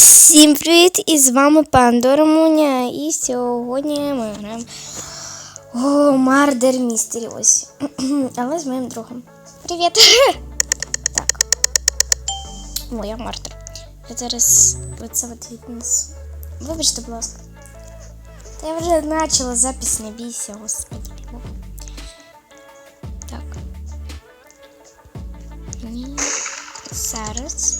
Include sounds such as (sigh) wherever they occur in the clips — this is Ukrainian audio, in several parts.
Всім привіт! І з вами Пандора Муня. І сьогодні ми граємо о, Мардер Містері. Ось. (clears throat) Але з моїм другом. Привіт! (clears throat) Так. Моя Мардер. Я зараз оце от віднесу. Вибачте, будь ласка. Та я вже почала запис, не бійся, господи. Так. Зараз.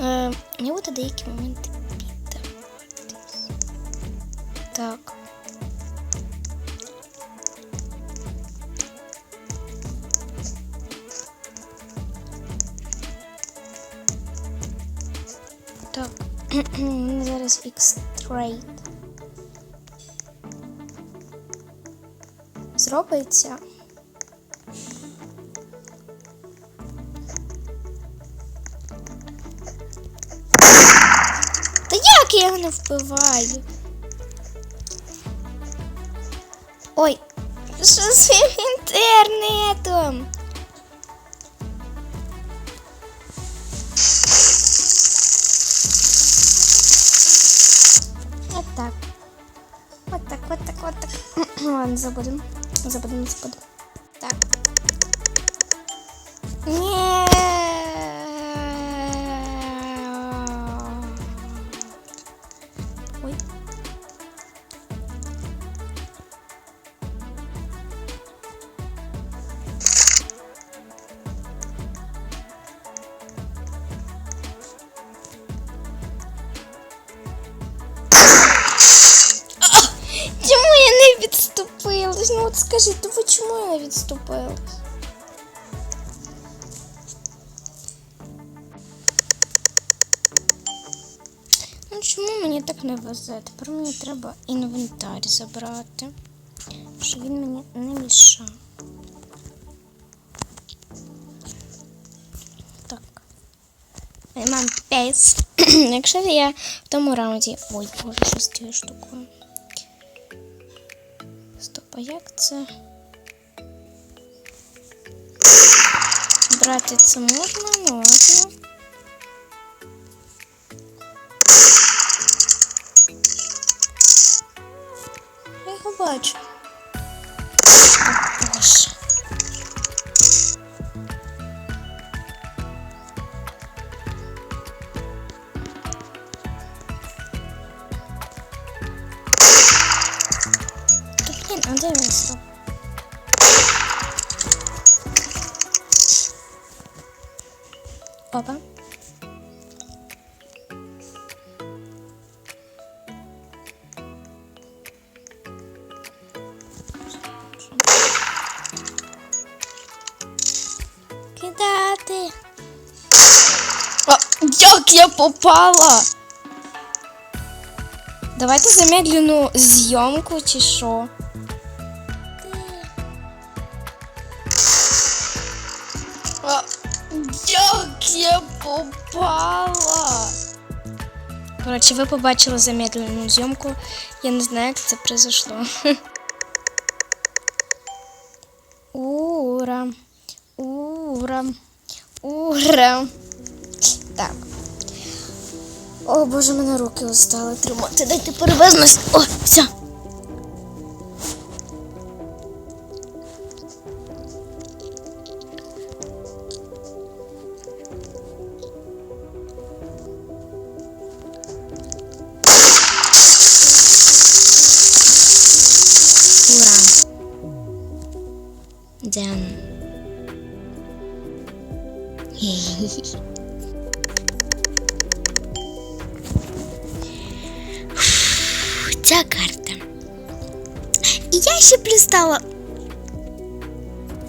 Е, Мені буде деякі моменти піддаватись. Так. Так. Зараз фікс трейд. Зробиться. Не вбиваю? Ой, що з інтернетом? Вот так. Вот так, вот так, вот так. (clears throat) Ладно, забудем. Забудем, забудем. Відступилась? Ну от скажіть, то ви чому я не відступилась? Ну чому мені так не везе? Тепер мені треба інвентар забрати, щоб він мені не мішав. Так. Мам, пейс. (clears throat) Якщо я в тому раунді. Ой, боже, цією штукою. Стоп, а як це? Брати це можна, можна. Я його бачу. Кидати. А, як я попала? Давайте замедлену зйомку чи що? А, як я попала? Коротше, ви побачили замедлену зйомку. Я не знаю, як це произошло. (laughs) Ура. Так. О, боже, мене руки устали тримати. Дайте перевезність. О, все. Карта. І я ще пристала.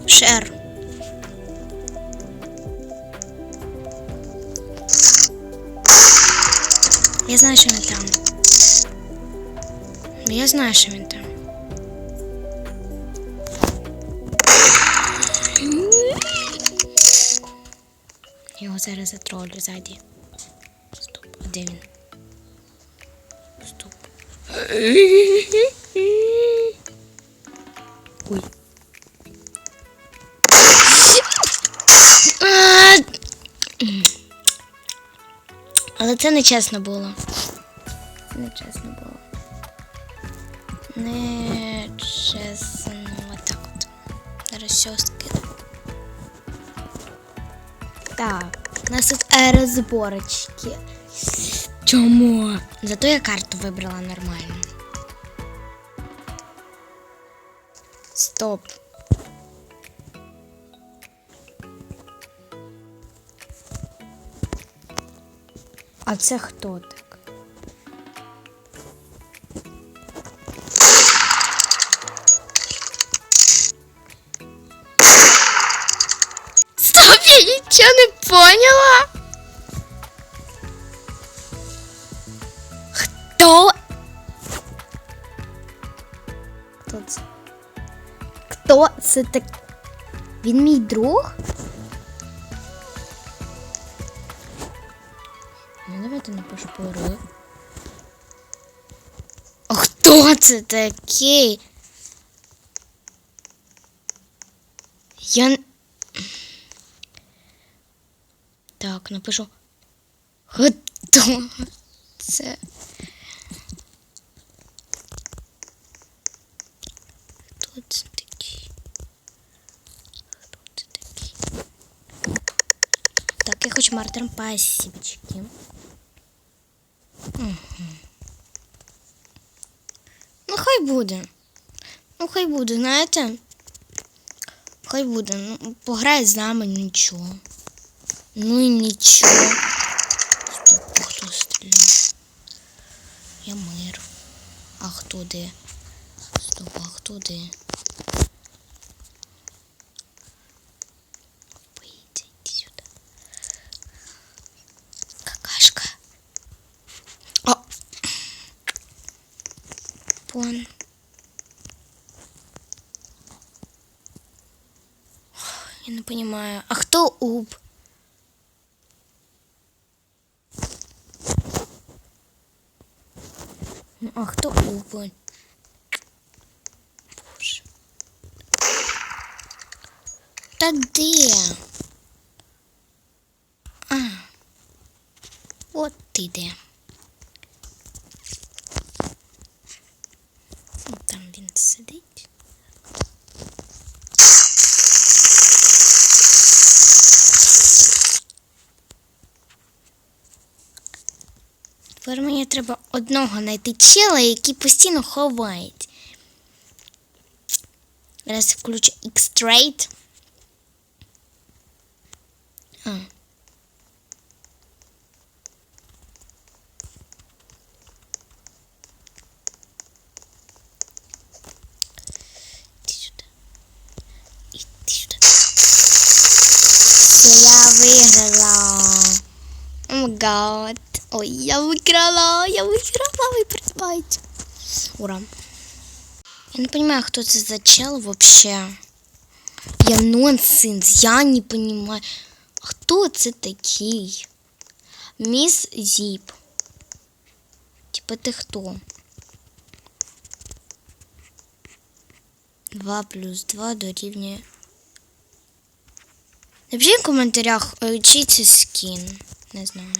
Шер. Я знаю, що він там. Я знаю, що він там. Його зараз затролю ззаді. Стоп, а де він? Ой. Але це не чесно було. Це не чесно було. Не чесно. Отак от. Зараз все скину. Так, у нас тут аерозборочки. Чому? Зато я карту вибрала нормально. Стоп. А це хто так? Стоп, я нічого не поняла. Хто? Хто це? Хто це так? Він мій друг? Ну, давайте напишу пароль. А хто це такий? Я... Так, напишу. Хто це? Хто це такий? Хто це такий? Хочу мартером пасівчики. Ну, хай буде. Ну, хай буде, знаєте? Хай буде. Ну, пограє з нами нічого. Ну і нічого. Стоп, хто стріляє? Я мир. А хто де? Стоп, а хто де? Пон. Я не понимаю. А кто уб? Ну, А кто уб? Боже. Та де? А. От ти де. Треба одного знайти чела, який постійно ховають. Зараз включу X-Trade. Я выиграла. О май гад. Ой, я выиграла Я выиграла. Вы понимаете. Ура. Я не понимаю, кто это за чел вообще. Я нонсенс. Я не понимаю. А Хто це такий? Міс Зіп. Типа ти хто? 2 плюс 2 дорівнює. Напишіть в коментарях, е, чий це скін. Не знаю.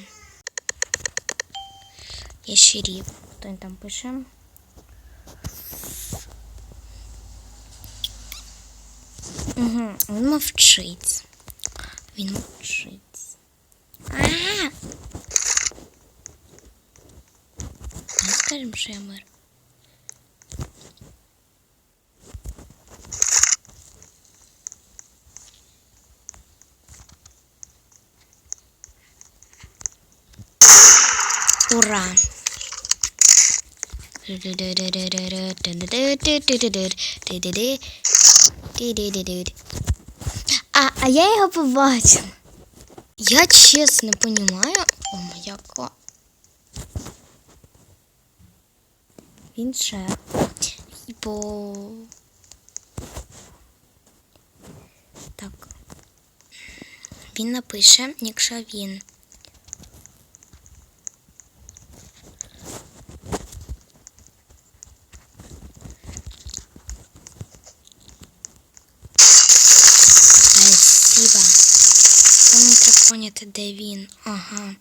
Я шериф. Хто він там пише? Угу, він мовчить. Він мовчить. А! Не скажемо, що я мир. Ура! А, а я його побачила. Я чесно понимаю. О, моя ка. Він шеф. Бо... Так. Він напише, якщо він. поняти, де він. Ага.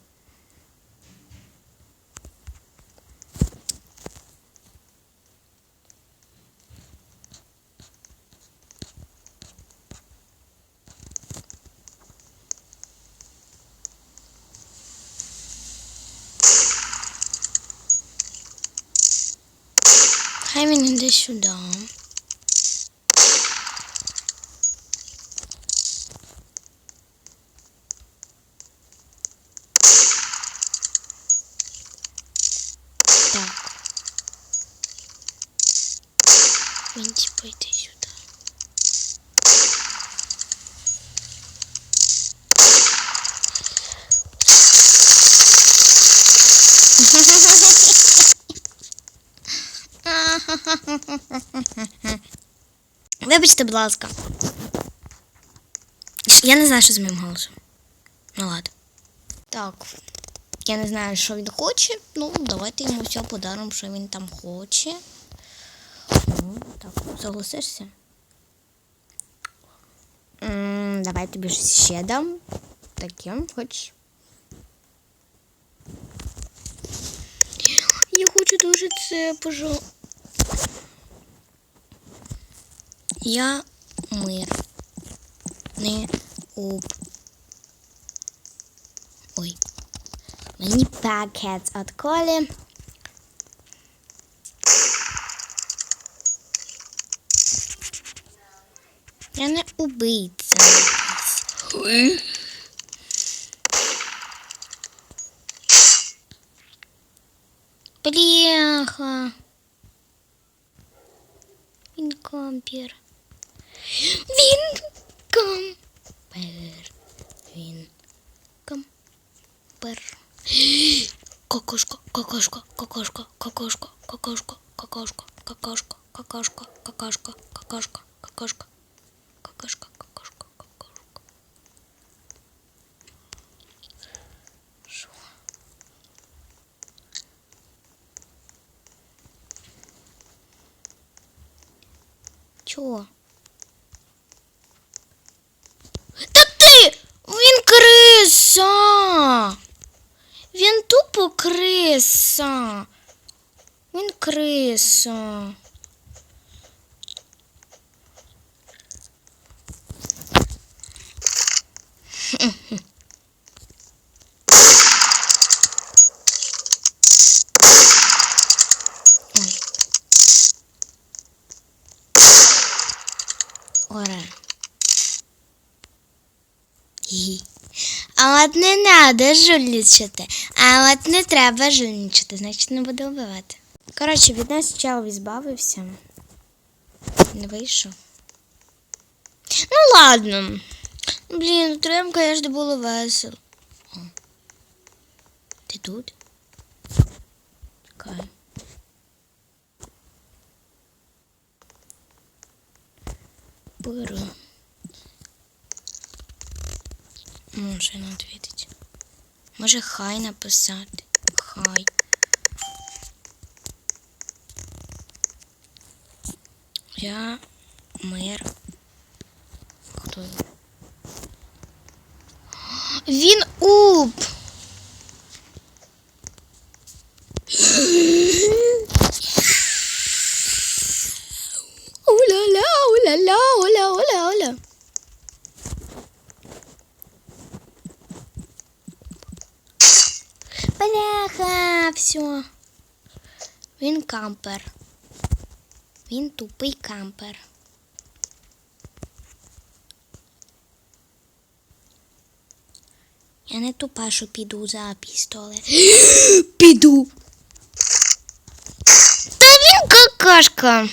Хай меня іде сюди. (laughs) Вибачте, будь ласка. Я не знаю, що з моїм голосом. Ну ладно. Так. Я не знаю, що він хоче. Ну, давайте йому все подаримо, що він там хоче. Ну, так, согласишся? Давай тобі щось ще дам. Таке, хоч. Я хочу дуже це, пожалуйста. Я мир. Не об. Ой. Мені пакет від Колі. Я не убийця. Бляха. Він кампір. Він кампер. Він кампер. Какашка, какашка, какашка, какашка, какашка, какашка, какашка, какашка, какашка, какашка, какашка, какашка, какашка, какашка. Що? Чого? криса! Він тупо криса. Він криса. Оре. Гі. А от не треба жульничати. А от не треба жульничати, значить не буду вбивати. Коротше, від нас чел збавився. Не вийшов. Ну ладно. Блін, втроєм, конечно, було весело. О. Ти тут? Чекай. Беру. Може не відповідати. Може хай написати. Хай. Я мер. Хто (gasps) він? Він кампер. Він тупий кампер. Я не тупа, що піду за пістолет. (gasps) піду. Та він какашка.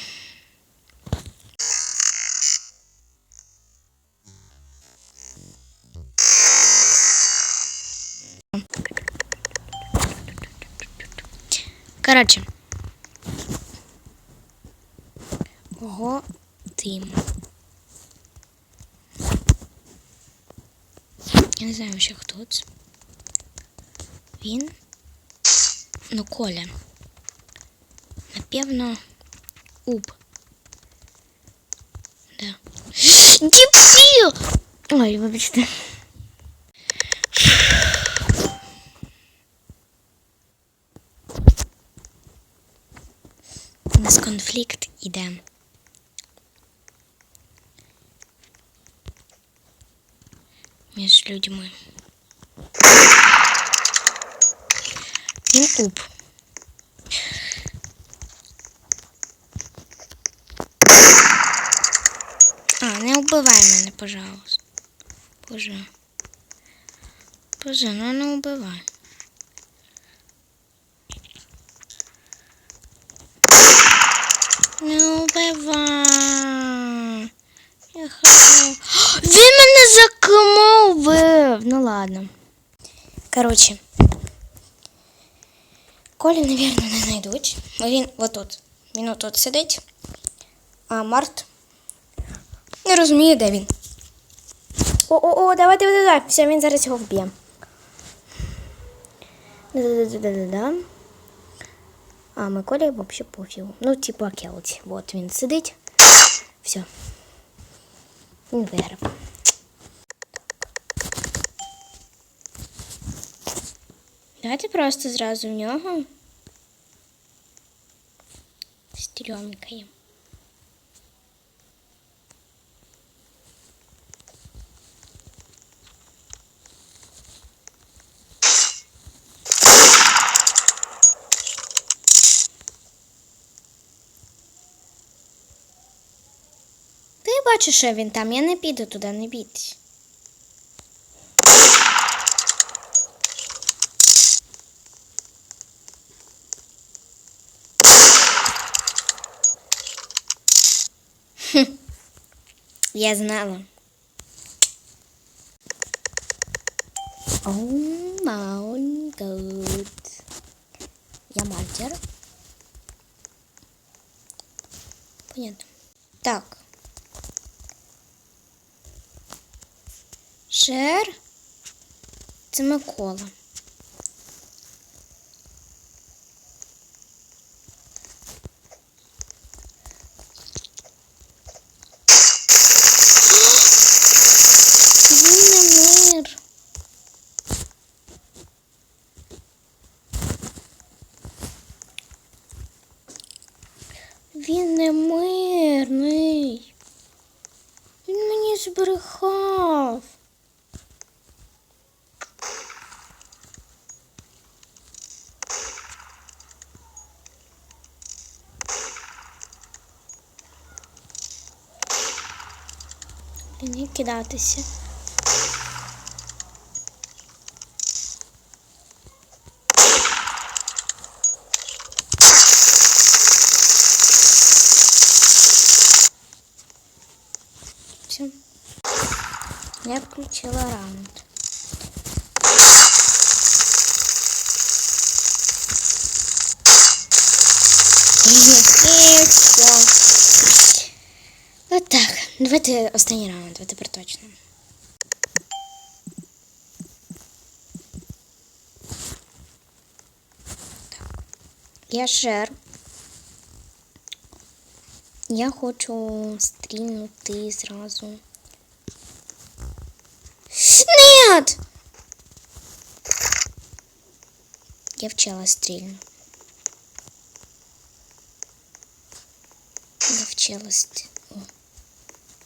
Коротше. Ого, тим. Я не знаю ще хто це. Він. Ну, Коля. Напевно, Уб. Да. Діпсі! Ой, вибачте. У нас конфлікт іде. Между людьми. Він А, не вбивай мене, пожалуйста. Боже. Боже, ну не вбивай. Він мене закмовив. Ну ладно. Короче. Колі, навірно, не знайдуть. Він отут. Він отут сидить. А Март не розуміє, де він. О-о-о, давай, давай, давай. Все, він зараз його вб'є. Да-да-да-да-да-да. А Миколі взагалі пофігу. Ну, типа Келті. Вот він сидить. Все. Виграв. Давайте просто зразу в нього. Стрьомкаємо. Бачиш, що він там, я не піду туди, не бійтесь. Я знала. Oh my god. Я мальтер. Понятно. Так. Шер. Це Микола. Він не мирний. Він мені збрехав. Не кидатися. Все. Я включила раунд. Так. Давайте останній раунд, а тепер точно. Так. Я шер. Я хочу стрільнути зразу. Нет! Я вчила стрільну. Я вчила стрільну.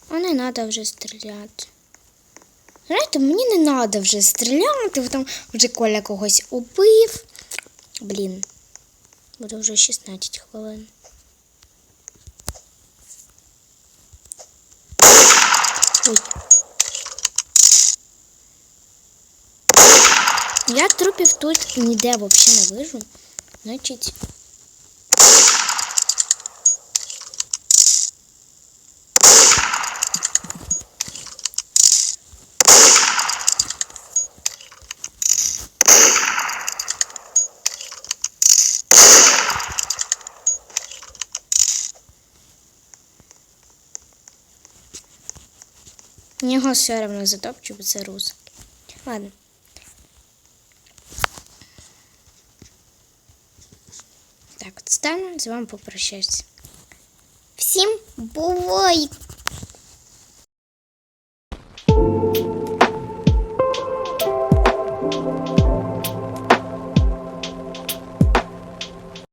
А не треба вже стріляти. Знаєте, мені не треба вже стріляти, бо там вже Коля когось убив. Блін. Буде вже 16 хвилин. Ой. Я трупів тут ніде взагалі не вижу. Значить. Його все одно затопчу, бо це русик. Ладно. Так, от стану, з вами попрощаюся. Всім бувай!